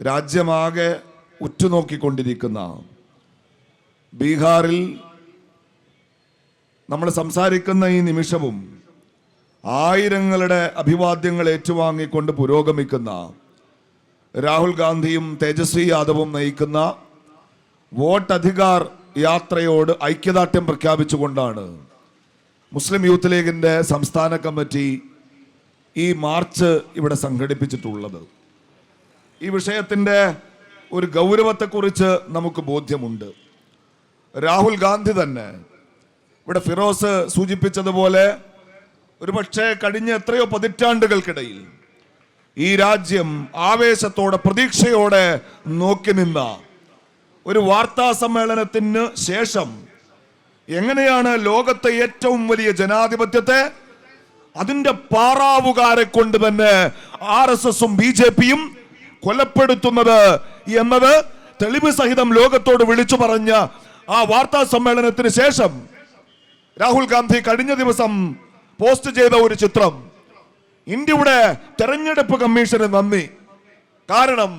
രാജ്യമാകെ ഉറ്റുനോക്കിക്കൊണ്ടിരിക്കുന്ന ബീഹാറിൽ നമ്മൾ സംസാരിക്കുന്ന ഈ നിമിഷവും ആയിരങ്ങളുടെ അഭിവാദ്യങ്ങൾ ഏറ്റുവാങ്ങിക്കൊണ്ട് പുരോഗമിക്കുന്ന രാഹുൽ ഗാന്ധിയും തേജസ്വി യാദവും നയിക്കുന്ന വോട്ട് അധികാർ യാത്രയോട് ഐക്യദാർഢ്യം പ്രഖ്യാപിച്ചുകൊണ്ടാണ് മുസ്ലിം യൂത്ത് ലീഗിന്റെ സംസ്ഥാന കമ്മിറ്റി ഈ മാർച്ച് ഇവിടെ സംഘടിപ്പിച്ചിട്ടുള്ളത്. ഈ വിഷയത്തിന്റെ ഒരു ഗൗരവത്തെക്കുറിച്ച് നമുക്ക് ബോധ്യമുണ്ട്. രാഹുൽ ഗാന്ധി തന്നെ ഇവിടെ ഫിറോസ് സൂചിപ്പിച്ചതുപോലെ ഒരുപക്ഷെ കഴിഞ്ഞ എത്രയോ പതിറ്റാണ്ടുകൾക്കിടയിൽ ഈ രാജ്യം ആവേശത്തോടെ പ്രതീക്ഷയോടെ നോക്കി നിന്ന ഒരു വാർത്താ സമ്മേളനത്തിന് ശേഷം എങ്ങനെയാണ് ലോകത്തെ ഏറ്റവും വലിയ ജനാധിപത്യത്തെ അതിന്റെ പാറാവുകാരെ കൊണ്ട് തന്നെ ആർ എസ് എസും ബി ജെ പിയും കൊലപ്പെടുത്തുന്നത് എന്നത് തെളിവ് സഹിതം ലോകത്തോട് വിളിച്ചു പറഞ്ഞ ആ വാർത്താ സമ്മേളനത്തിന് ശേഷം രാഹുൽ ഗാന്ധി കഴിഞ്ഞ ദിവസം പോസ്റ്റ് ചെയ്ത ഒരു ചിത്രം. ഇന്ത്യയുടെ തെരഞ്ഞെടുപ്പ് കമ്മീഷന് നന്ദി. കാരണം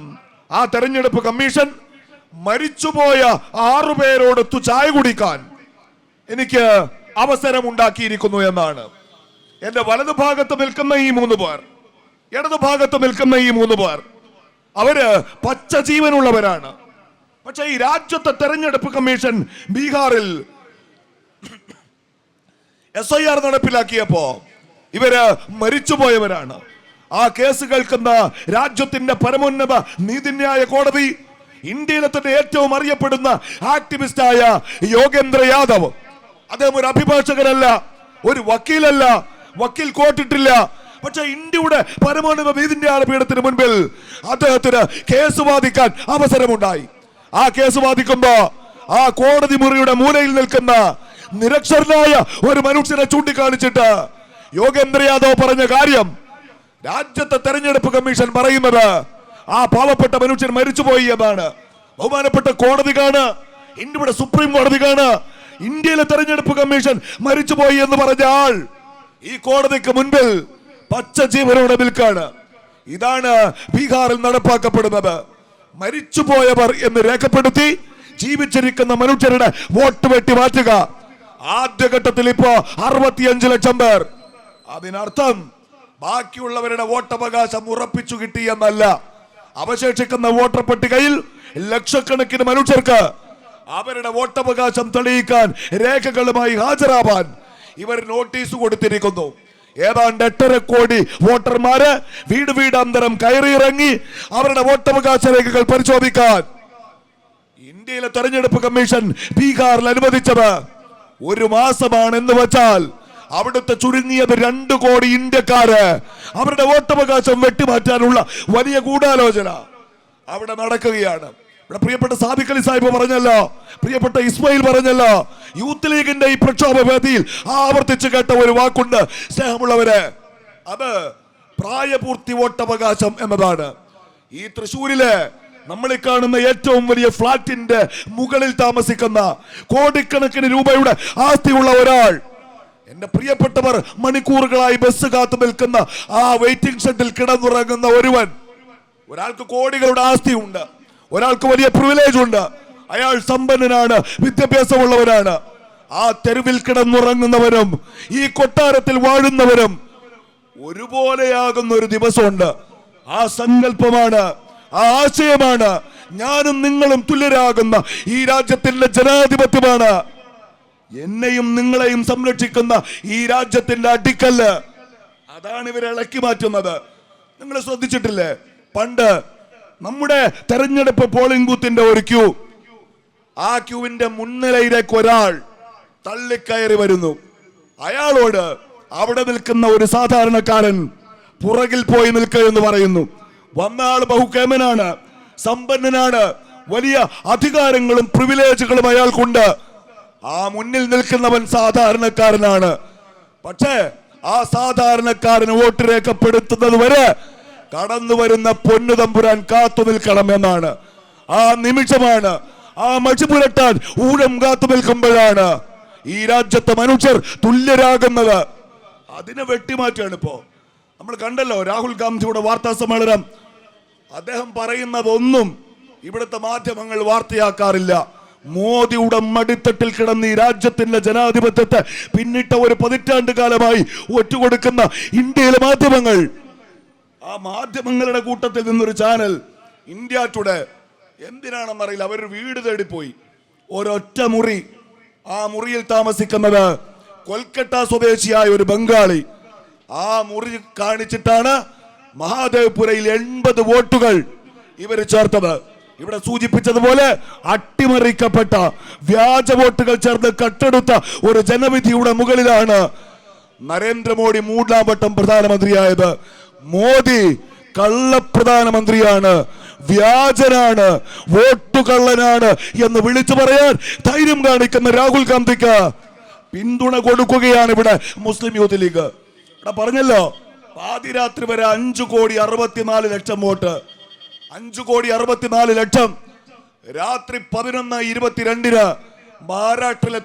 ആ തെരഞ്ഞെടുപ്പ് കമ്മീഷൻ മരിച്ചുപോയ ആറുപേരോടൊത്തു ചായ കുടിക്കാൻ എനിക്ക് അവസരം ഉണ്ടാക്കിയിരിക്കുന്നു എന്നാണ്. എന്റെ വലതുഭാഗത്ത് നിൽക്കുന്ന ഈ മൂന്ന് പേർ ഇടതുഭാഗത്ത് നിൽക്കുന്ന ഈ മൂന്ന് പേർ അവർ പച്ച ജീവനുള്ളവരാണ് പക്ഷെ ഈ രാജ്യത്തെ തെരഞ്ഞെടുപ്പ് കമ്മീഷൻ ബീഹാറിൽ എസ് ഐ ആർ നടപ്പിലാക്കിയപ്പോ ഇവർ മരിച്ചുപോയവരാണ്. ആ കേസ് കേൾക്കുന്ന രാജ്യത്തിന്റെ പരമോന്നത നീതിന്യായ കോടതി ഇന്ത്യയിലെ തന്നെ ഏറ്റവും അറിയപ്പെടുന്ന ആക്ടിവിസ്റ്റ് ആയ യോഗേന്ദ്ര യാദവ്. അദ്ദേഹം ഒരു അഭിഭാഷകനല്ല ഒരു വക്കീലല്ല വക്കീൽ കോട്ടിട്ടില്ല പക്ഷെ ഇന്ത്യയുടെ പരമോന്നത നീതിന്യായ പീഠത്തിന് മുൻപിൽ അദ്ദേഹത്തിന് കേസ് വാദിക്കാൻ അവസരമുണ്ടായി. ആ കേസ് വാദിക്കുമ്പോ ആ കോടതി മുറിയുടെ മൂലയിൽ നിൽക്കുന്ന നിരക്ഷരനായ ഒരു മനുഷ്യനെ ചൂണ്ടിക്കാണിച്ചിട്ട് യോഗേന്ദ്ര യാദവ് പറഞ്ഞ കാര്യം രാജ്യത്തെ തെരഞ്ഞെടുപ്പ് കമ്മീഷൻ പറയുന്നത് ആ പാവപ്പെട്ട മനുഷ്യൻ മരിച്ചുപോയി എന്നാണ്. ബഹുമാനപ്പെട്ട കോടതികാണ് ഇന്ത്യയുടെ സുപ്രീം കോടതികാണ് ഇന്ത്യയിലെ തെരഞ്ഞെടുപ്പ് കമ്മീഷൻ മരിച്ചുപോയി എന്ന് പറഞ്ഞ ആൾ ഈ കോടതിക്ക് മുൻപിൽ പച്ച ജീവനോടെ വിൽക്കാണ്. ഇതാണ് ബീഹാറിൽ നടപ്പാക്കപ്പെടുന്നത്. മരിച്ചുപോയവർ എന്ന് രേഖപ്പെടുത്തി ജീവിച്ചിരിക്കുന്ന മനുഷ്യരുടെ വോട്ട് വെട്ടി മാറ്റുക. ആദ്യഘട്ടത്തിൽ ഇപ്പോ അറുപത്തിയഞ്ച് ലക്ഷം പേർ. അതിനർത്ഥം ബാക്കിയുള്ളവരുടെ വോട്ടവകാശം ഉറപ്പിച്ചു കിട്ടി എന്നല്ല. അവശേഷിക്കുന്ന വോട്ടർ പട്ടികയിൽ ലക്ഷക്കണക്കിന് മനുഷ്യർക്ക് അവരുടെ വോട്ടവകാശം തെളിയിക്കാൻ രേഖകളുമായി ഹാജരാവാൻ ഇവർ നോട്ടീസ് കൊടുത്തിരിക്കുന്നു. ഏതാണ്ട് എട്ടര കോടി വോട്ടർമാര് വീട് വീടാന്തരം കയറിയിറങ്ങി അവരുടെ വോട്ടവകാശ രേഖകൾ പരിശോധിക്കാൻ. ഇന്ത്യയിലെ തെരഞ്ഞെടുപ്പ് കമ്മീഷൻ ബീഹാറിൽ അനുവദിച്ചത് ഒരു മാസമാണ് എന്ന് വെച്ചാൽ അവിടുത്തെ ചുരുങ്ങിയത് രണ്ടു കോടി ഇന്ത്യക്കാര് അവരുടെ വോട്ടവകാശം വെട്ടിമാറ്റാനുള്ള വലിയ ഗൂഢാലോചന അവിടെ നടക്കുകയാണ്. ഇവിടെ പ്രിയപ്പെട്ട സാദിഖ് അലി സാഹിബ് പറഞ്ഞല്ലോ പ്രിയപ്പെട്ട ഇസ്മയിൽ പറഞ്ഞല്ലോ യൂത്ത് ലീഗിന്റെ ഈ പ്രക്ഷോഭ വേദിയിൽ ആവർത്തിച്ച് കേട്ട ഒരു വാക്കുണ്ട് സ്നേഹമുള്ളവര് അത് പ്രായപൂർത്തി വോട്ടവകാശം എന്നതാണ്. ഈ തൃശ്ശൂരിലെ നമ്മൾ കാണുന്ന ഏറ്റവും വലിയ ഫ്ലാറ്റിന്റെ മുകളിൽ താമസിക്കുന്ന കോടിക്കണക്കിന് രൂപയുടെ ആസ്തിയുള്ള ഒരാൾ എന്റെ പ്രിയപ്പെട്ടവർ മണിക്കൂറുകളായി ബസ് കാത്തു നിൽക്കുന്ന ആ വെയിറ്റിംഗ് ഷെഡിൽ കിടന്നുറങ്ങുന്ന ഒരുവൻ ഒരാൾക്ക് കോടികളുടെ ആസ്തിയുണ്ട്. ഒരാൾക്ക് വലിയ പ്രിവിലേജ് ഉണ്ട്. അയാൾ സമ്പന്നനാണ് വിദ്യാഭ്യാസമുള്ളവരാണ് ആ തെരുവിൽ കിടന്നുറങ്ങുന്നവരും ഈ കൊട്ടാരത്തിൽ വാഴുന്നവരും ഒരുപോലെയാകുന്ന ഒരു ദിവസമുണ്ട്. ആ സങ്കല്പമാണ് ആ ആശയമാണ്. ഞാനും നിങ്ങളും തുല്യരാകുന്ന ഈ രാജ്യത്തിന്റെ ജനാധിപത്യമാണ്. എന്നെയും നിങ്ങളെയും സംരക്ഷിക്കുന്ന ഈ രാജ്യത്തിന്റെ അടിക്കല്ല്. അതാണ് ഇവരെ ഇളക്കി മാറ്റുന്നത്. നിങ്ങൾ ശ്രദ്ധിച്ചിട്ടില്ലേ? പണ്ട് നമ്മുടെ തെരഞ്ഞെടുപ്പ് പോളിംഗ് ബൂത്തിന്റെ ഒരു ക്യൂ ആ ക്യൂവിന്റെ മുൻനിരയിലേക്ക് ഒരാൾ തള്ളിക്കയറി വരുന്നു. അയാളോട് അവിടെ നിൽക്കുന്ന ഒരു സാധാരണക്കാരൻ പുറകിൽ പോയി നിൽക്കുക എന്ന് പറയുന്നു. വന്ന ആൾ ബഹുക്കേമനാണ് സമ്പന്നനാണ് വലിയ അധികാരങ്ങളും പ്രിവിലേജുകളും അയാൾക്കുണ്ട്. ആ മുന്നിൽ നിൽക്കുന്നവൻ സാധാരണക്കാരനാണ്. പക്ഷേ ആ സാധാരണക്കാരന് വോട്ട് രേഖപ്പെടുത്തുന്നത് വരെ കടന്നു വരുന്ന പൊന്നു തമ്പുരാൻ കാത്തു നിൽക്കണം എന്നാണ് ആ നിമിഷമാണ് ആ മഴ പുരട്ടാൻ ഊഴം കാത്തു നിൽക്കുമ്പോഴാണ് ഈ രാജ്യത്തെ മനുഷ്യർ തുല്യരാകുന്നത്. അതിനെ വെട്ടിമാറ്റുകയാണ് ഇപ്പോ. നമ്മൾ കണ്ടല്ലോ രാഹുൽ ഗാന്ധിയുടെ വാർത്താ സമ്മേളനം. അദ്ദേഹം പറയുന്നതൊന്നും ഇവിടുത്തെ മാധ്യമങ്ങൾ വാർത്തയാക്കാറില്ല. മോദിയുടെ മടിത്തട്ടിൽ കിടന്ന് ഈ രാജ്യത്തിന്റെ ജനാധിപത്യത്തെ പിന്നിട്ട ഒരു പതിറ്റാണ്ട് കാലമായി ഒറ്റുകൊടുക്കുന്ന ഇന്ത്യയിലെ മാധ്യമങ്ങൾ. ആ മാധ്യമങ്ങളുടെ കൂട്ടത്തിൽ നിന്നൊരു ചാനൽ ഇന്ത്യ ടുഡേ. എന്തിനാണെന്നറിയില്ല അവർ വീട് തേടിപ്പോയി. ഒരൊറ്റ മുറി ആ മുറിയിൽ താമസിക്കുന്നത് കൊൽക്കട്ട സ്വദേശിയായ ഒരു ബംഗാളി. ആ മുറി കാണിച്ചിട്ടാണ് മഹാദേവ്പുരയിൽ എൺപത് വോട്ടുകൾ ഇവർ ചേർത്തത്. ഇവിടെ സൂചിപ്പിച്ചതുപോലെ അട്ടിമറിക്കപ്പെട്ട വ്യാജ വോട്ടുകൾ ചേർന്ന് കട്ടെടുത്ത ഒരു ജനവിധിയുടെ മുകളിലാണ് നരേന്ദ്രമോദി മൂന്നാം വട്ടം പ്രധാനമന്ത്രിയായത്. മോദി കള്ള പ്രധാനമന്ത്രിയാണ് വ്യാജനാണ് വോട്ടുകള്ളനാണ് എന്ന് വിളിച്ചു പറയാൻ ധൈര്യം കാണിക്കുന്ന രാഹുൽ ഗാന്ധിക്ക് പിന്തുണ കൊടുക്കുകയാണ് ഇവിടെ മുസ്ലിം യൂത്ത് ലീഗ്. ഇവിടെ പറഞ്ഞല്ലോ പാതിരാത്രി വരെ അഞ്ചു കോടി അറുപത്തിനാല് ലക്ഷം വോട്ട്. അഞ്ചു കോടി അറുപത്തിനാല് ലക്ഷം. രാത്രി പതിനൊന്ന് ഇരുപത്തിരണ്ടിന് മഹാരാഷ്ട്രയിലെ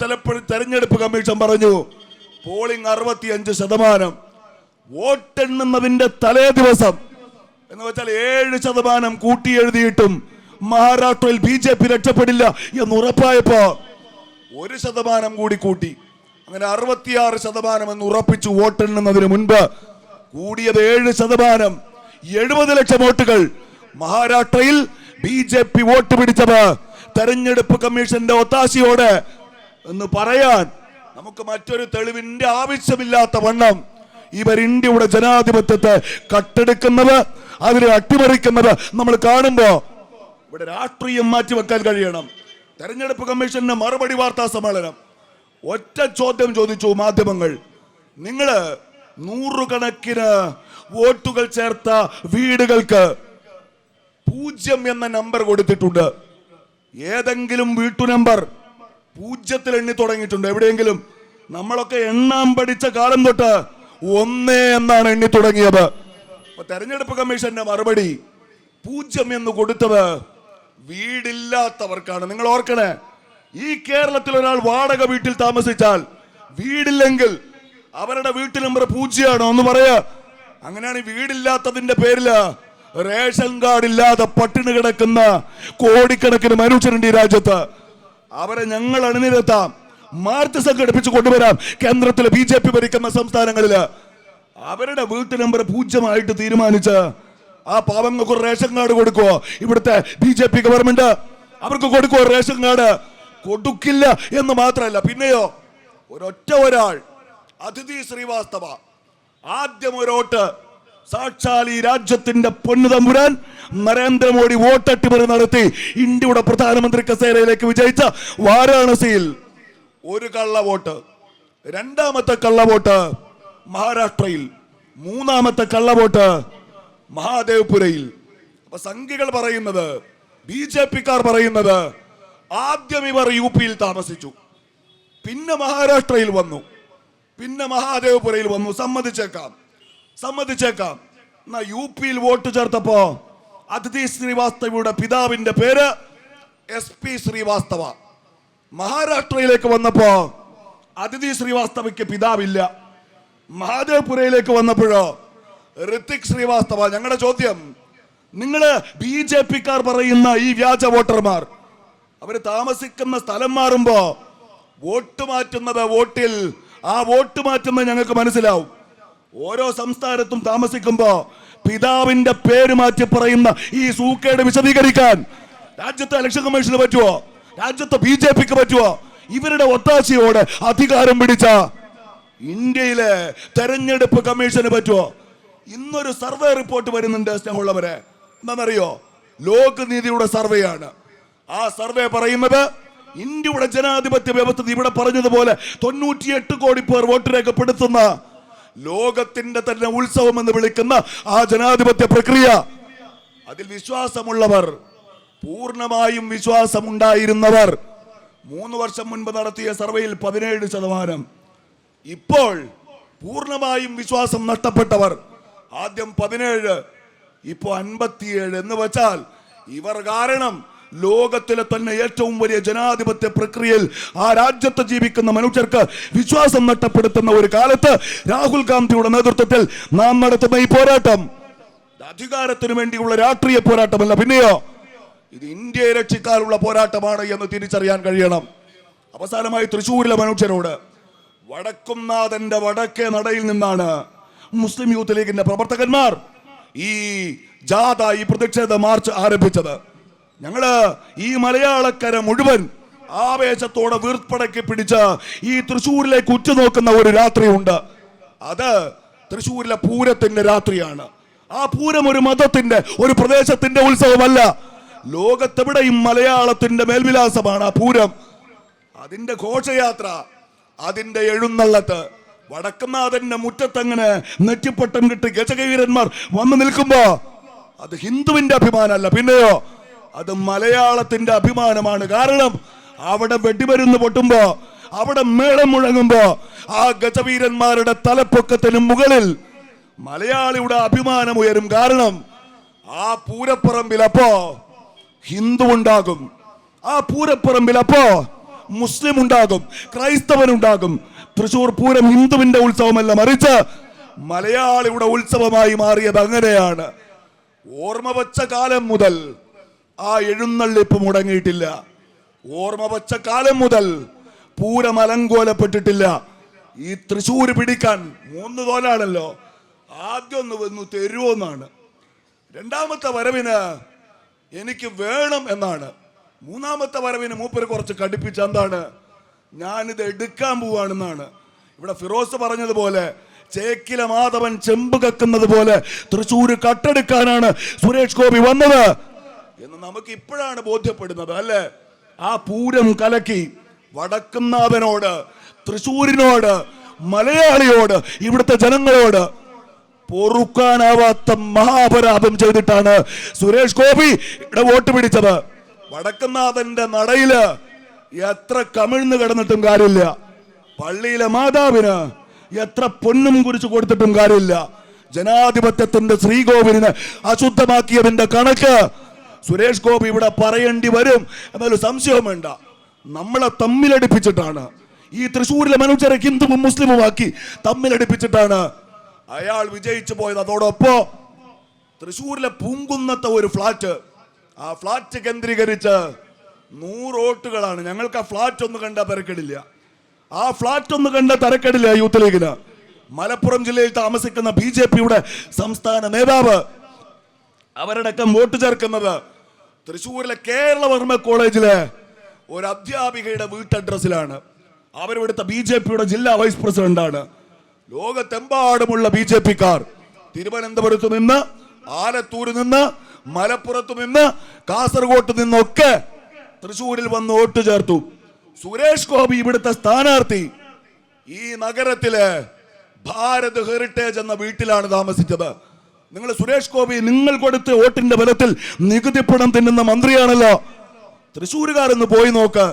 തെരഞ്ഞെടുപ്പ് കമ്മീഷൻ പറഞ്ഞു പോളിംഗ് അറുപത്തിയഞ്ച് ശതമാനം. വോട്ടെണ്ണുന്നതിന്റെ തലേ ദിവസം എന്ന് വെച്ചാൽ ഏഴ് ശതമാനം കൂട്ടി എഴുതിയിട്ടും മഹാരാഷ്ട്രയിൽ ബി ജെ പി രക്ഷപ്പെടില്ല എന്ന് ഉറപ്പായപ്പോ ഒരു ശതമാനം കൂടി കൂട്ടി. അങ്ങനെ അറുപത്തിയാറ് ശതമാനം എന്ന് ഉറപ്പിച്ചു വോട്ടെണ്ണുന്നതിന് മുൻപ് കൂടിയത് ഏഴ് ശതമാനം. എഴുപത് ലക്ഷം വോട്ടുകൾ മഹാരാഷ്ട്രയിൽ ബി ജെ പി വോട്ട് പിടിച്ചത് തെരഞ്ഞെടുപ്പ് കമ്മീഷന്റെ ഒത്താശയോടെ എന്ന് പറയാൻ നമുക്ക് മറ്റൊരു തെളിവിന്റെ ആവശ്യമില്ലാത്ത വണ്ണം ഇവർ ഇന്ത്യയുടെ ജനാധിപത്യത്തെ കട്ടെടുക്കുന്നത് അതിനെ അട്ടിമറിക്കുന്നത് നമ്മൾ കാണുമ്പോ ഇവിടെ രാഷ്ട്രീയം മാറ്റിവെക്കാൻ കഴിയണം. തെരഞ്ഞെടുപ്പ് കമ്മീഷന്റെ മറുപടി വാർത്താ സമ്മേളനം. ഒറ്റ ചോദ്യം ചോദിച്ചു മാധ്യമങ്ങൾ. നിങ്ങൾ നൂറുകണക്കിന് വോട്ടുകൾ ചേർത്ത വീടുകൾക്ക് പൂജ്യം എന്ന നമ്പർ കൊടുത്തിട്ടുണ്ട്. ഏതെങ്കിലും വീട്ടു നമ്പർ പൂജ്യത്തിൽ എണ്ണി തുടങ്ങിയിട്ടുണ്ട്. എവിടെയെങ്കിലും നമ്മളൊക്കെ എണ്ണാൻ പഠിച്ച കാലം തൊട്ട് ഒന്നേ എന്നാണ് എണ്ണി തുടങ്ങിയത്. തെരഞ്ഞെടുപ്പ് കമ്മീഷന്റെ മറുപടി പൂജ്യം എന്ന് കൊടുത്തത് വീടില്ലാത്തവർക്കാണ്. നിങ്ങൾ ഓർക്കണേ ഈ കേരളത്തിൽ ഒരാൾ വാടക വീട്ടിൽ താമസിച്ചാൽ വീടില്ലെങ്കിൽ അവരുടെ വീട്ടു നമ്പർ പൂജ്യമാണോ ഒന്ന് പറയാ. അങ്ങനെയാണ് ഈ വീടില്ലാത്തതിന്റെ പേരിൽ റേഷൻ കാർഡ് ഇല്ലാതെ പട്ടിണി കിടക്കുന്ന കോടിക്കണക്കിന് മനുഷ്യരുണ്ട് ഈ രാജ്യത്ത്. അവരെ ഞങ്ങൾ അണിനിരത്താം. മാർച്ച് സംഘടിപ്പിച്ച് കൊണ്ടുവരാം. കേന്ദ്രത്തിലെ ബി ജെ പി ഭരിക്കുന്ന സംസ്ഥാനങ്ങളിൽ. അവരുടെ വീട്ടു നമ്പർ പൂജ്യമായിട്ട് തീരുമാനിച്ച് ആ പാവങ്ങൾക്ക് ഒരു റേഷൻ കാർഡ് കൊടുക്കുവോ ഇവിടുത്തെ ബി ജെ പി ഗവൺമെന്റ് അവർക്ക് കൊടുക്കുവോ റേഷൻ കാർഡ്. കൊടുക്കില്ല എന്ന് മാത്രമല്ല പിന്നെയോ ഒരൊറ്റ ഒരാൾ അതിഥി ശ്രീവാസ്തവ. ആദ്യം ഒരോട്ട് സാക്ഷാൽ ഈ രാജ്യത്തിന്റെ പൊന്നു തമ്പുരാൻ നരേന്ദ്രമോദി വോട്ടട്ടിമറി നടത്തി ഇന്ത്യയുടെ പ്രധാനമന്ത്രി കസേരയിലേക്ക് വിജയിച്ച വാരാണസിയിൽ ഒരു കള്ള വോട്ട് രണ്ടാമത്തെ കള്ള വോട്ട് മഹാരാഷ്ട്രയിൽ മൂന്നാമത്തെ കള്ള വോട്ട് മഹാദേവ്പുരയിൽ. അപ്പൊ സംഘികൾ പറയുന്നത് ബി ജെ പിക്കാർ പറയുന്നത് ആദ്യം ഇവർ യു പിയിൽ താമസിച്ചു. പിന്നെ മഹാരാഷ്ട്രയിൽ വന്നു. പിന്നെ മഹാദേവ്പുരയിൽ വന്നു. സമ്മതിച്ചേക്കാം. സമ്മതിച്ചേക്കാം. എന്നാ യു പിയിൽ വോട്ട് ചേർത്തപ്പോ അതിഥി ശ്രീവാസ്തവയുടെ പിതാവിന്റെ പേര് എസ് പി ശ്രീവാസ്തവ. മഹാരാഷ്ട്രയിലേക്ക് വന്നപ്പോ അതിഥി ശ്രീവാസ്തവയ്ക്ക് പിതാവില്ല. മഹാദേവ്പുരയിലേക്ക് വന്നപ്പോഴോ? ഋത്തിക് ശ്രീവാസ്തവ ഞങ്ങളുടെ ചോദ്യം നിങ്ങൾ ബി ജെ പിക്കാർ പറയുന്ന ഈ വ്യാജ വോട്ടർമാർ അവർ താമസിക്കുന്ന സ്ഥലം മാറുമ്പോ വോട്ട് മാറ്റുന്നത് വോട്ടിൽ ആ വോട്ട് മാറ്റുന്നത് ഞങ്ങൾക്ക് മനസ്സിലാവും. ഓരോ സംസ്ഥാനത്തും താമസിക്കുമ്പോ പിതാവിന്റെ പേര് മാറ്റി പറയുന്ന ഈ സൂക്കേട് വിശദീകരിക്കാൻ രാജ്യത്തെ ഇലക്ഷൻ കമ്മീഷന് പറ്റുമോ രാജ്യത്തെ ബി ജെ പിക്ക് പറ്റുമോ ഇവരുടെ ഒത്താശയോട് അധികാരം പിടിച്ച ഇന്ത്യയിലെ തെരഞ്ഞെടുപ്പ് കമ്മീഷന് പറ്റുമോ ഇന്നൊരു സർവേ റിപ്പോർട്ട് വരുന്നുണ്ട് സ്നേഹമുള്ളവരെ. എന്താണെന്നറിയോ? ലോകനീതിയുടെ സർവേയാണ്. ആ സർവേ പറയുന്നത് ഇന്ത്യയുടെ ജനാധിപത്യ വ്യവസ്ഥ ഇവിടെ പറഞ്ഞതുപോലെ തൊണ്ണൂറ്റിയെട്ട് കോടി പേർ വോട്ട് രേഖപ്പെടുത്തുന്ന ലോകത്തിന്റെ തന്നെ ഉത്സവം എന്ന് വിളിക്കുന്ന ആ ജനാധിപത്യ പ്രക്രിയ. അതിൽ വിശ്വാസമുള്ളവർ പൂർണമായും വിശ്വാസമുണ്ടായിരുന്നവർ. മൂന്ന് വർഷം മുൻപ് നടത്തിയ സർവേയിൽ പതിനേഴ് ശതമാനം. ഇപ്പോൾ പൂർണമായും വിശ്വാസം നഷ്ടപ്പെട്ടവർ. ആദ്യം പതിനേഴ് ഇപ്പോ അൻപത്തിയേഴ് എന്ന് വെച്ചാൽ ഇവർ കാരണം ലോകത്തിലെ തന്നെ ഏറ്റവും വലിയ ജനാധിപത്യ പ്രക്രിയയിൽ ആ രാജ്യത്ത് ജീവിക്കുന്ന മനുഷ്യർക്ക് വിശ്വാസം നഷ്ടപ്പെടുത്തുന്ന ഒരു കാലത്ത് രാഹുൽ ഗാന്ധിയുടെ നേതൃത്വത്തിൽ നാം നടത്തുന്ന ഈ പോരാട്ടം. അധികാരത്തിനു വേണ്ടിയുള്ള രാഷ്ട്രീയ പോരാട്ടമല്ല പിന്നെയോ? ഇത് ഇന്ത്യയെ രക്ഷിക്കാനുള്ള പോരാട്ടമാണ് എന്ന് തിരിച്ചറിയാൻ കഴിയണം. അവസാനമായി തൃശ്ശൂരിലെ മനുഷ്യരോട് വടക്കുംനാഥന്റെ വടക്കേ നടയിൽ നിന്നാണ് മുസ്ലിം യൂത്ത് ലീഗിന്റെ പ്രവർത്തകന്മാർ ഈ ജാഥ ഈ പ്രതിഷേധ മാർച്ച് ആരംഭിച്ചത്. ഞങ്ങൾ ഈ മലയാളക്കര മുഴുവൻ ആവേശത്തോടെ വീർപ്പടക്കി പിടിച്ച് ഈ തൃശ്ശൂരിലേക്ക് ഉറ്റുനോക്കുന്ന ഒരു രാത്രിയുണ്ട്. അത് തൃശ്ശൂരിലെ പൂരത്തിന്റെ രാത്രിയാണ്. ആ പൂരം ഒരു മതത്തിന്റെ ഒരു പ്രദേശത്തിന്റെ ഉത്സവമല്ല. ലോകത്തെവിടെയും മലയാളത്തിന്റെ മേൽവിലാസമാണ് ആ പൂരം? അതിന്റെ ഘോഷയാത്ര അതിന്റെ എഴുന്നള്ളത്ത്. വടക്കുന്നാഥന്റെ മുറ്റത്തങ്ങനെ നെറ്റിപ്പട്ടം കിട്ടി ഗജകീരന്മാർ വന്നു നിൽക്കുമ്പോ അത് ഹിന്ദുവിന്റെ അഭിമാനമല്ല. പിന്നെയോ? അത് മലയാളത്തിന്റെ അഭിമാനമാണ്. കാരണം അവിടെ വെടിമരുന്ന് പൊട്ടുമ്പോ അവിടെ മേളം മുഴങ്ങുമ്പോ ആ ഗജവീരന്മാരുടെ തലപ്പൊക്കത്തിന് മുകളിൽ മലയാളിയുടെ അഭിമാനം ഉയരും. കാരണം ആ പൂരപ്പറമ്പിൽ അപ്പോ ഹിന്ദു ഉണ്ടാകും ആ പൂരപ്പറമ്പിൽ അപ്പോ മുസ്ലിം ഉണ്ടാകും ക്രൈസ്തവൻ ഉണ്ടാകും തൃശൂർ പൂരം ഹിന്ദുവിന്റെ ഉത്സവമല്ല മറിച്ച് മലയാളിയുടെ ഉത്സവമായി മാറിയത് അങ്ങനെയാണ്. ഓർമ്മ വച്ച കാലം മുതൽ ആ എഴുന്നള്ളിപ്പ് മുടങ്ങിയിട്ടില്ല. ഓർമ്മ വച്ച കാലം മുതൽ പൂരം അലങ്കോലപ്പെട്ടിട്ടില്ല. ഈ തൃശ്ശൂർ പിടിക്കാൻ മൂന്ന് തോലാണല്ലോ. ആദ്യം ഒന്ന് വന്നു തരുമോന്നാണ് രണ്ടാമത്തെ വരവിന് എനിക്ക് വേണം എന്നാണ്. മൂന്നാമത്തെ വരവിന് മൂപ്പര് കുറച്ച് കടുപ്പിച്ച എന്താണ്? ഞാനിത് എടുക്കാൻ പോവാണെന്നാണ്. ഇവിടെ ഫിറോസ് പറഞ്ഞതുപോലെ ചേക്കിലെ മാധവൻ ചെമ്പ് കക്കുന്നത് പോലെ തൃശ്ശൂര് കട്ടെടുക്കാനാണ് സുരേഷ് ഗോപി വന്നത് എന്ന് നമുക്ക് ഇപ്പോഴാണ് ബോധ്യപ്പെടുന്നത് അല്ലേ? ആ പൂരം കലക്കി വടക്കുന്നാഥനോട് തൃശ്ശൂരിനോട് മലയാളിയോട് ഇവിടുത്തെ ജനങ്ങളോട് പൊറുക്കാനാവാത്ത മഹാപരാധം ചെയ്തിട്ടാണ് സുരേഷ് ഗോപി ഇവിടെ വോട്ട് പിടിച്ചത്. വടക്കുന്നാഥന്റെ നടയിൽ എത്ര കമിഴ്ന്ന് കിടന്നിട്ടും കാര്യമില്ല. പള്ളിയിലെ മാതാവിന് എത്ര പൊന്നും കുറിച്ച് കൊടുത്തിട്ടും കാര്യമില്ല. ജനാധിപത്യത്തിന്റെ ശ്രീകോവിലിന് അശുദ്ധമാക്കിയതിന്റെ കണക്ക് സുരേഷ് ഗോപി ഇവിടെ പറയേണ്ടി വരും എന്നൊരു സംശയവും വേണ്ട. നമ്മളെ തമ്മിലടിപ്പിച്ചിട്ടാണ്. ഈ തൃശ്ശൂരിലെ മനുഷ്യരെ ഹിന്ദുവും മുസ്ലിമുമാക്കി തമ്മിലടിപ്പിച്ചിട്ടാണ് അയാൾ വിജയിച്ചു പോയത് അതോടൊപ്പം തൃശ്ശൂരിലെ പൂങ്കുന്നത്തെ ഒരു ഫ്ലാറ്റ്. ആ ഫ്ലാറ്റ് കേന്ദ്രീകരിച്ച് നൂറോട്ടുകളാണ് ഞങ്ങൾക്ക് ആ ഫ്ലാറ്റ് ഒന്ന് കണ്ട തിരക്കിടില്ല. ആ ഫ്ലാറ്റ് ഒന്ന് കണ്ട തിരക്കിടില്ല യൂത്ത് ലീഗിന്. മലപ്പുറം ജില്ലയിൽ താമസിക്കുന്ന ബി ജെ പിയുടെ സംസ്ഥാന നേതാവ് അവരടക്കം വോട്ട് ചേർക്കുന്നത് തൃശ്ശൂരിലെ കേരളവർമ്മ കോളേജിലെ ഒരു അധ്യാപികയുടെ വീട്ടഡ്രസ്സിലാണ്. അവരിവിടുത്തെ ബി ജെ പിയുടെ ജില്ലാ വൈസ് പ്രസിഡന്റാണ്. ലോകത്തെമ്പാടുമുള്ള ബി ജെ പിക്കാർ തിരുവനന്തപുരത്ത് നിന്ന് ആലത്തൂര് നിന്ന് മലപ്പുറത്ത് നിന്ന് കാസർഗോട്ട് നിന്നൊക്കെ തൃശൂരിൽ വന്ന് വോട്ട് ചേർത്തു. സുരേഷ് ഗോപി ഇവിടുത്തെ സ്ഥാനാർത്ഥി ഈ നഗരത്തിലെ ഭാരത് ഹെറിറ്റേജ് എന്ന വീട്ടിലാണ് താമസിച്ചത്. നിങ്ങൾ സുരേഷ് ഗോപി നിങ്ങൾ കൊടുത്ത വോട്ടിന്റെ ബലത്തിൽ നികുതി പണം തിന്നുന്ന മന്ത്രിയാണല്ലോ. തൃശൂരുകാരെന്ന് പോയി നോക്ക്.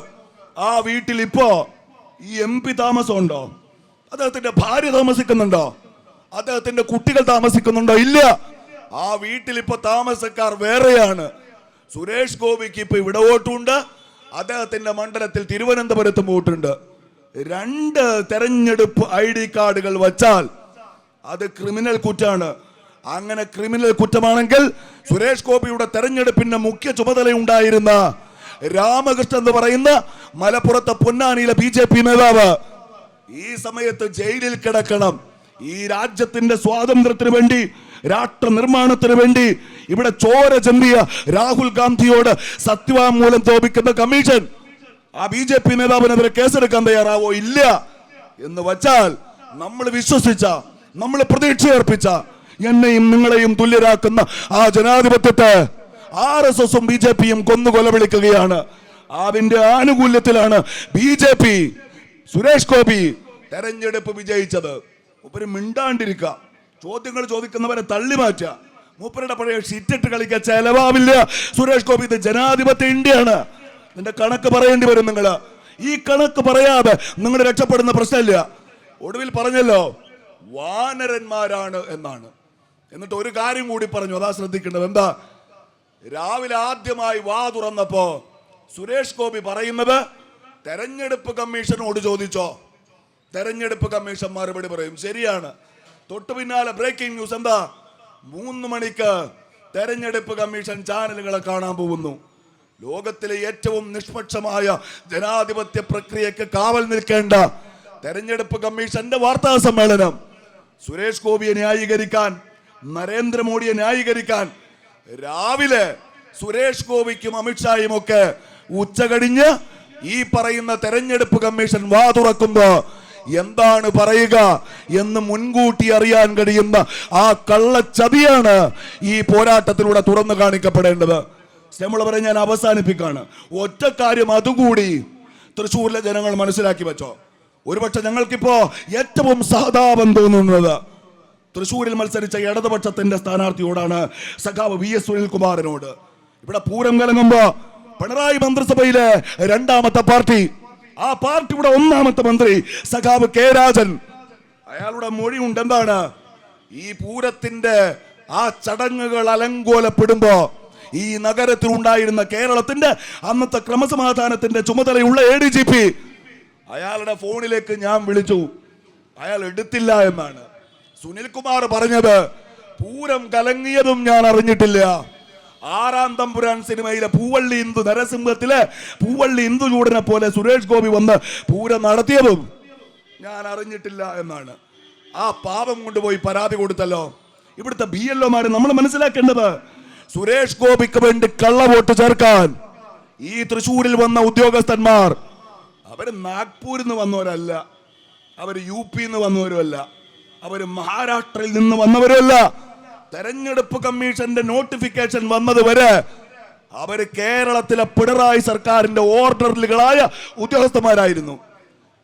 ആ വീട്ടിൽ ഇപ്പോ ഈ എം പി താമസമുണ്ടോ? അദ്ദേഹത്തിന്റെ ഭാര്യ താമസിക്കുന്നുണ്ടോ? അദ്ദേഹത്തിന്റെ കുട്ടികൾ താമസിക്കുന്നുണ്ടോ? ഇല്ല. ആ വീട്ടിൽ ഇപ്പൊ താമസക്കാർ വേറെയാണ്. സുരേഷ് ഗോപിക്ക് ഇപ്പൊ ഇവിടെ വോട്ടുണ്ട്. അദ്ദേഹത്തിന്റെ മണ്ഡലത്തിൽ തിരുവനന്തപുരത്തും വോട്ടുണ്ട്. രണ്ട് തെരഞ്ഞെടുപ്പ് ഐ ഡി കാർഡുകൾ വച്ചാൽ അത് ക്രിമിനൽ കുറ്റാണ് അങ്ങനെ ക്രിമിനൽ കുറ്റമാണെങ്കിൽ സുരേഷ് ഗോപിയുടെ തെരഞ്ഞെടുപ്പിന്റെ മുഖ്യ ചുമതലയുണ്ടായിരുന്ന രാമകൃഷ്ണൻ എന്ന് പറയുന്ന മലപ്പുറത്തെ പൊന്നാനിയിലെ ബി ജെ പി നേതാവ് ഈ സമയത്ത് ജയിലിൽ കിടക്കണം. ഈ രാജ്യത്തിന്റെ സ്വാതന്ത്ര്യത്തിന് വേണ്ടി രാഷ്ട്ര നിർമ്മാണത്തിന് വേണ്ടി ഇവിടെ ചോര ചെമ്പിയ രാഹുൽ ഗാന്ധിയോട് സത്യവാങ്മൂലം തോപിക്കുന്ന കമ്മീഷൻ ആ ബി ജെ പി നേതാവിനെതിരെ കേസെടുക്കാൻ തയ്യാറാവോ? ഇല്ല. എന്ന് വച്ചാൽ നമ്മൾ വിശ്വസിച്ച നമ്മൾ പ്രതീക്ഷ അർപ്പിച്ച എന്നെയും നിങ്ങളെയും തുല്യരാക്കുന്ന ആ ജനാധിപത്യത്തെ ആർ എസ് എസും ബി ജെ പിയും കൊന്നു കൊലവിളിക്കുകയാണ് അതിന്റെ ആനുകൂല്യത്തിലാണ് B J P. Suresh Gopi. തെരഞ്ഞെടുപ്പ് വിജയിച്ചത്. മൂപ്പര് മിണ്ടാണ്ടിരിക്കുക ചോദ്യങ്ങൾ ചോദിക്കുന്നവരെ തള്ളി മാറ്റുക. മൂപ്പരുടെ പഴയ ഷീറ്റിട്ട് കളിക്കാൻ ചെലവാവില്ല. സുരേഷ് ഗോപി ഇത് ജനാധിപത്യ ഇന്ത്യയാണ്. നിന്റെ കണക്ക് പറയേണ്ടി വരും നിങ്ങൾ ഈ കണക്ക് പറയാതെ നിങ്ങൾ രക്ഷപ്പെടുന്ന പ്രശ്നമില്ല. ഒടുവിൽ പറഞ്ഞല്ലോ വാനരന്മാരാണ് എന്നാണ്. എന്നിട്ട് ഒരു കാര്യം കൂടി പറഞ്ഞു അതാ ശ്രദ്ധിക്കേണ്ടത്. എന്താ? രാവിലെ ആദ്യമായി വാ തുറന്നപ്പോ സുരേഷ് ഗോപി പറയുന്നത് തെരഞ്ഞെടുപ്പ് കമ്മീഷനോട് ചോദിച്ചോ? തെരഞ്ഞെടുപ്പ് കമ്മീഷൻ മറുപടി പറയും ശരിയാണ്. തൊട്ടു പിന്നാലെ ബ്രേക്കിംഗ് ന്യൂസ് എന്താ? മൂന്ന് മണിക്ക് തെരഞ്ഞെടുപ്പ് കമ്മീഷൻ ചാനലുകളെ കാണാൻ പോകുന്നു. ലോകത്തിലെ ഏറ്റവും നിഷ്പക്ഷമായ ജനാധിപത്യ പ്രക്രിയക്ക് കാവൽ നിൽക്കേണ്ട തെരഞ്ഞെടുപ്പ് കമ്മീഷന്റെ വാർത്താ സമ്മേളനം. സുരേഷ് ഗോപിയെ ന്യായീകരിക്കാൻ നരേന്ദ്രമോദിയെ ന്യായീകരിക്കാൻ രാവിലെ സുരേഷ് ഗോപിക്കും അമിത്ഷായും ഒക്കെ ഉച്ച കഴിഞ്ഞ് ഈ പറയുന്ന തെരഞ്ഞെടുപ്പ് കമ്മീഷൻ വാ തുറക്കുമ്പോ എന്താണ് പറയുക എന്ന് മുൻകൂട്ടി അറിയാൻ കഴിയുന്ന ആ കള്ളച്ചതിയാണ് ഈ പോരാട്ടത്തിലൂടെ തുറന്നു കാണിക്കപ്പെടേണ്ടത്. നമ്മളെ ഞാൻ അവസാനിപ്പിക്കാണ് ഒറ്റ കാര്യം അതുകൂടി തൃശ്ശൂരിലെ ജനങ്ങൾ മനസ്സിലാക്കി വെച്ചോ. ഒരുപക്ഷെ ഞങ്ങൾക്കിപ്പോ ഏറ്റവും സഹതാപം തോന്നുന്നത് തൃശ്ശൂരിൽ മത്സരിച്ച ഇടതുപക്ഷത്തിന്റെ സ്ഥാനാർത്ഥിയോടാണ് സഖാവ് വി എസ് സുനിൽകുമാറിനോട്. ഇവിടെ പൂരം കലങ്ങുമ്പോ പിണറായി മന്ത്രിസഭയിലെ രണ്ടാമത്തെ പാർട്ടി. ആ പാർട്ടിയുടെ ഒന്നാമത്തെ മന്ത്രി സഖാവ് കെ രാജൻ. അയാളുടെ മൊഴി ഉണ്ട് എന്താണ് ഈ പൂരത്തിന്റെ ആ ചടങ്ങുകൾ അലങ്കോലപ്പെടുമ്പോ ഈ നഗരത്തിൽ ഉണ്ടായിരുന്ന കേരളത്തിന്റെ അന്നത്തെ ക്രമസമാധാനത്തിന്റെ ചുമതലയുള്ള എ ഡി ജി പി അയാളുടെ ഫോണിലേക്ക് ഞാൻ വിളിച്ചു. അയാൾ എടുത്തില്ല എന്നാണ്. സുനിൽകുമാർ പറഞ്ഞത് പൂരം കലങ്ങിയതും ഞാൻ അറിഞ്ഞിട്ടില്ല. ആറാം തമ്പുരാൻ സിനിമയിലെ പൂവള്ളി ഇന്ദു നരസിംഹത്തിലെ പൂവള്ളി ഇന്ദു ചൂടനെ പോലെ സുരേഷ് ഗോപി വന്ന് പൂരം നടത്തിയതും. ഞാൻ അറിഞ്ഞിട്ടില്ല എന്നാണ്. ആ പാപം കൊണ്ടുപോയി പരാതി കൊടുത്തല്ലോ. ഇവിടുത്തെ ബി എൽ ഒമാര് നമ്മൾ മനസ്സിലാക്കേണ്ടത് സുരേഷ് ഗോപിക്ക് വേണ്ടി കള്ള വോട്ട് ചേർക്കാൻ ഈ തൃശൂരിൽ വന്ന ഉദ്യോഗസ്ഥന്മാർ. അവർ നാഗ്പൂരിൽ നിന്ന് വന്നവരല്ല. അവർ യു പിയിൽ നിന്ന് വന്നവരുമല്ല. അവർ മഹാരാഷ്ട്രയിൽ നിന്ന് വന്നവരുമല്ല. തെരഞ്ഞെടുപ്പ് കമ്മീഷന്റെ നോട്ടിഫിക്കേഷൻ വന്നതുവരെ അവർ കേരളത്തിലെ പിണറായി സർക്കാരിന്റെ ഓർഡറുകളായ ഉദ്യോഗസ്ഥന്മാരായിരുന്നു.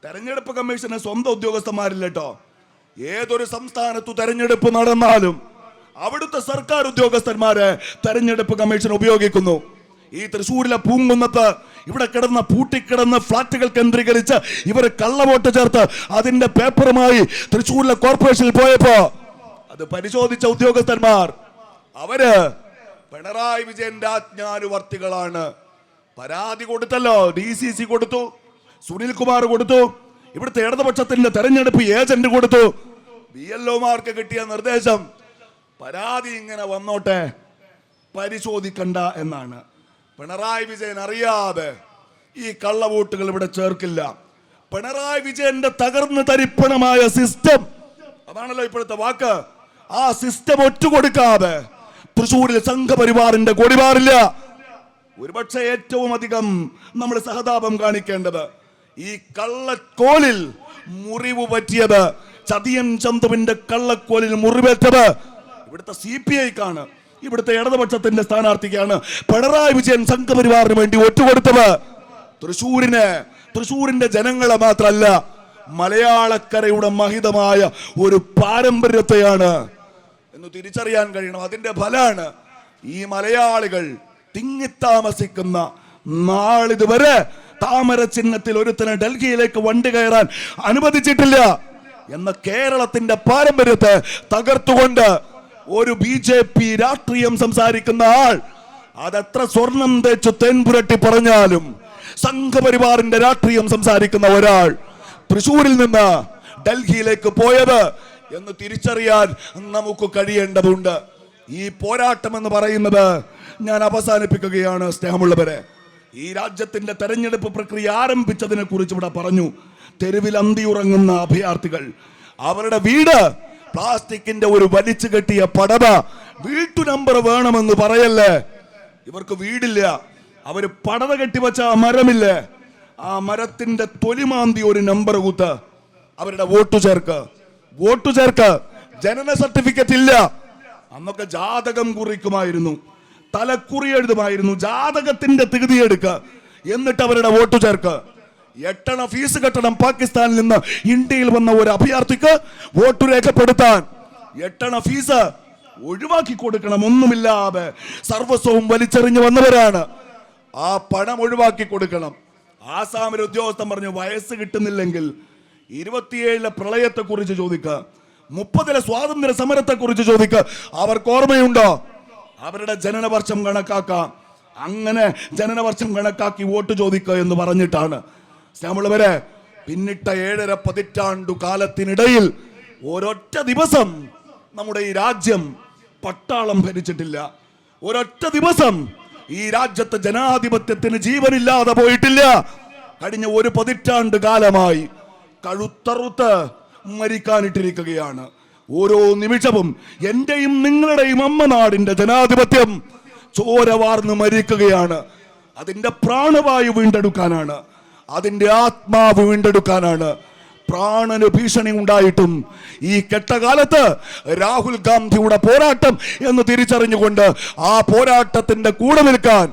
തെരഞ്ഞെടുപ്പ് കമ്മീഷന് സ്വന്തം ഉദ്യോഗസ്ഥന്മാരില്ല കേട്ടോ ഏതൊരു സംസ്ഥാനത്തു തെരഞ്ഞെടുപ്പ് നടന്നാലും അവിടുത്തെ സർക്കാർ ഉദ്യോഗസ്ഥന്മാരെ തെരഞ്ഞെടുപ്പ് കമ്മീഷൻ ഉപയോഗിക്കുന്നു. ഈ തൃശ്ശൂരിലെ പൂങ്കുന്നത്ത് ഇവിടെ കിടന്ന പൂട്ടിക്കിടന്ന ഫ്ളാറ്റുകൾ കേന്ദ്രീകരിച്ച് ഇവർ കള്ളവോട്ട് ചേർത്ത് അതിന്റെ പേപ്പറുമായി തൃശ്ശൂരിലെ കോർപ്പറേഷനിൽ പോയപ്പോ അത് പരിശോധിച്ച ഉദ്യോഗസ്ഥന്മാർ. അവർ പിണറായി വിജയന്റെ ആജ്ഞാനുവർത്തികളാണ് പരാതി കൊടുത്തല്ലോ ഡി സി സി കൊടുത്തു സുനിൽ കുമാർ കൊടുത്തു ഇവിടുത്തെ ഇടതുപക്ഷത്തിന്റെ തെരഞ്ഞെടുപ്പ് ഏജന്റ് കൊടുത്തു. ബി എൽ ഒമാർക്ക് കിട്ടിയ നിർദ്ദേശം പരാതി ഇങ്ങനെ വന്നോട്ടെ പരിശോധിക്കണ്ട എന്നാണ്. പിണറായി വിജയൻ അറിയാതെ ഈ കള്ളവോട്ടുകൾ ഇവിടെ ചേർക്കില്ല. പിണറായി വിജയന്റെ തകർന്നു തരിപ്പണമായ സിസ്റ്റം. അതാണല്ലോ ഇപ്പോഴത്തെ വാക്ക്. ആ സിസ്റ്റം ഒറ്റുകൊടുക്കാതെ തൃശൂരിൽ സംഘപരിവാറിന്റെ കൊടിപാറില്ല ഒരുപക്ഷെ ഏറ്റവും അധികം നമ്മൾ സഹതാപം കാണിക്കേണ്ടത് ഈ കള്ളക്കോലിൽ മുറിവ് പറ്റിയത് ചതിയൻ ചന്തുവിന്റെ കള്ളക്കോലിൽ മുറിവേറ്റത് ഇവിടുത്തെ സി പി ഐക്കാണ് ഇവിടുത്തെ ഇടതുപക്ഷത്തിന്റെ സ്ഥാനാർത്ഥിക്കാണ് പിണറായി വിജയൻ സംഘപരിവാറിന് വേണ്ടി ഒറ്റുകൊടുത്തത്. തൃശൂരിന് തൃശൂരിന്റെ ജനങ്ങളെ മാത്രല്ല മലയാളക്കരയുടെ മഹിതമായ ഒരു പാരമ്പര്യത്തെയാണ് എന്ന് തിരിച്ചറിയാൻ കഴിയണം. അതിന്റെ ഫലമാണ് ഈ മലയാളികൾ തിങ്ങിത്താമസിക്കുന്ന നാളിതുവരെ താമര ചിഹ്നത്തിൽ ഒരുത്തന് ഡൽഹിയിലേക്ക് വണ്ടി കയറാൻ അനുവദിച്ചിട്ടില്ല എന്ന കേരളത്തിന്റെ പാരമ്പര്യത്തെ തകർത്തുകൊണ്ട് ഒരു ബി ജെ പി രാഷ്ട്രീയം സംസാരിക്കുന്ന ആൾ അതെത്ര സ്വർണം തേച്ച് തേൻപുരട്ടി പറഞ്ഞാലും സംഘപരിവാറിന്റെ രാഷ്ട്രീയം സംസാരിക്കുന്ന ഒരാൾ തൃശൂരിൽ നിന്ന് ഡൽഹിയിലേക്ക് പോയത് എന്ന് തിരിച്ചറിയാൻ നമുക്ക് കഴിയേണ്ടതുണ്ട്. ഈ പോരാട്ടം എന്ന് പറയുന്നത് ഞാൻ അവസാനിപ്പിക്കുകയാണ് സ്നേഹമുള്ളവരെ. ഈ രാജ്യത്തിന്റെ തെരഞ്ഞെടുപ്പ് പ്രക്രിയ ആരംഭിച്ചതിനെ കുറിച്ച് ഇവിടെ പറഞ്ഞു. തെരുവിൽ അന്തിയുറങ്ങുന്ന അഭയാർത്ഥികൾ. അവരുടെ വീട് പ്ലാസ്റ്റിക്കിന്റെ ഒരു വലിച്ചു കെട്ടിയ പടവ വീട്ടു നമ്പർ വേണമെന്ന് പറയല്ലേ? ഇവർക്ക് വീടില്ല. അവർ പടവ കെട്ടിവച്ച മരമില്ലേ? ആ മരത്തിന്റെ തൊലിമാന്തി ഒരു നമ്പർ കൂത്ത്. അവരുടെ വോട്ട് ചേർക്ക്. വോട്ട് ചേർക്ക്. ജനന സർട്ടിഫിക്കറ്റ് ഇല്ല. അന്നൊക്കെ ജാതകം കുറിക്കുമായിരുന്നു. തലക്കുറി എഴുതുമായിരുന്നു. ജാതകത്തിന്റെ തികുതി എടുക്ക. എന്നിട്ട് അവരുടെ വോട്ട് ചേർക്ക്. എട്ടണ ഫീസ് കെട്ടണം പാകിസ്ഥാനിൽ നിന്ന് ഇന്ത്യയിൽ വന്ന ഒരു അഭയാർത്ഥിക്ക് വോട്ട് രേഖപ്പെടുത്താൻ. എട്ടണ ഫീസ് ഒഴിവാക്കി കൊടുക്കണം. ഒന്നുമില്ലാതെ സർവസ്വവും വലിച്ചെറിഞ്ഞു വന്നവരാണ്. ആ പണം ഒഴിവാക്കി കൊടുക്കണം. ആസാമിലെ ഉദ്യോഗസ്ഥൻ പറഞ്ഞു വയസ്സ് കിട്ടുന്നില്ലെങ്കിൽ ഇരുപത്തിയേഴിലെ പ്രളയത്തെ കുറിച്ച് ചോദിക്കുക മുപ്പതിലെ സ്വാതന്ത്ര്യ സമരത്തെ കുറിച്ച് ചോദിക്കുക അവർക്ക് ഓർമ്മയുണ്ടോ? അവരുടെ ജനനവർഷം കണക്കാക്കാം. അങ്ങനെ ജനനവർഷം കണക്കാക്കി വോട്ട് ചോദിക്കുക എന്ന് പറഞ്ഞിട്ടാണ്. സ്നേഹമുള്ളവരെ പിന്നിട്ട ഏഴര പതിറ്റാണ്ടു കാലത്തിനിടയിൽ ഒരൊറ്റ ദിവസം നമ്മുടെ ഈ രാജ്യം പട്ടാളം ഭരിച്ചിട്ടില്ല. ഒരൊറ്റ ദിവസം ഈ രാജ്യത്തെ ജനാധിപത്യത്തിന് ജീവനില്ലാതെ പോയിട്ടില്ല. കഴിഞ്ഞ ഒരു പതിറ്റാണ്ട് കാലമായി കഴുത്തറുത്ത് മരിക്കാനിട്ടിരിക്കുകയാണ്. ഓരോ നിമിഷവും എന്റെയും നിങ്ങളുടെയും അമ്മ നാടിന്റെ ജനാധിപത്യം ചോരവാർന്ന് മരിക്കുകയാണ്. അതിന്റെ പ്രാണവായു വീണ്ടെടുക്കാനാണ്. അതിന്റെ ആത്മാവ് വീണ്ടെടുക്കാനാണ്. പ്രാണന് ഭീഷണി ഉണ്ടായിട്ടും ഈ കെട്ടകാലത്ത് രാഹുൽ ഗാന്ധിയുടെ പോരാട്ടം എന്ന് തിരിച്ചറിഞ്ഞുകൊണ്ട് ആ പോരാട്ടത്തിന്റെ കൂടെ നിൽക്കാൻ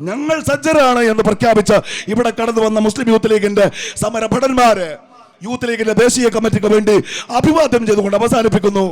ഞങ്ങൾ സജ്ജരാണ് എന്ന് പ്രഖ്യാപിച്ച് ഇവിടെ കടന്നു വന്ന മുസ്ലിം യൂത്ത് ലീഗിന്റെ സമരഭടന്മാര് യൂത്ത് ലീഗിന്റെ ദേശീയ കമ്മിറ്റിക്ക് വേണ്ടി അഭിവാദ്യം ചെയ്തുകൊണ്ട് അവസാനിപ്പിക്കുന്നു.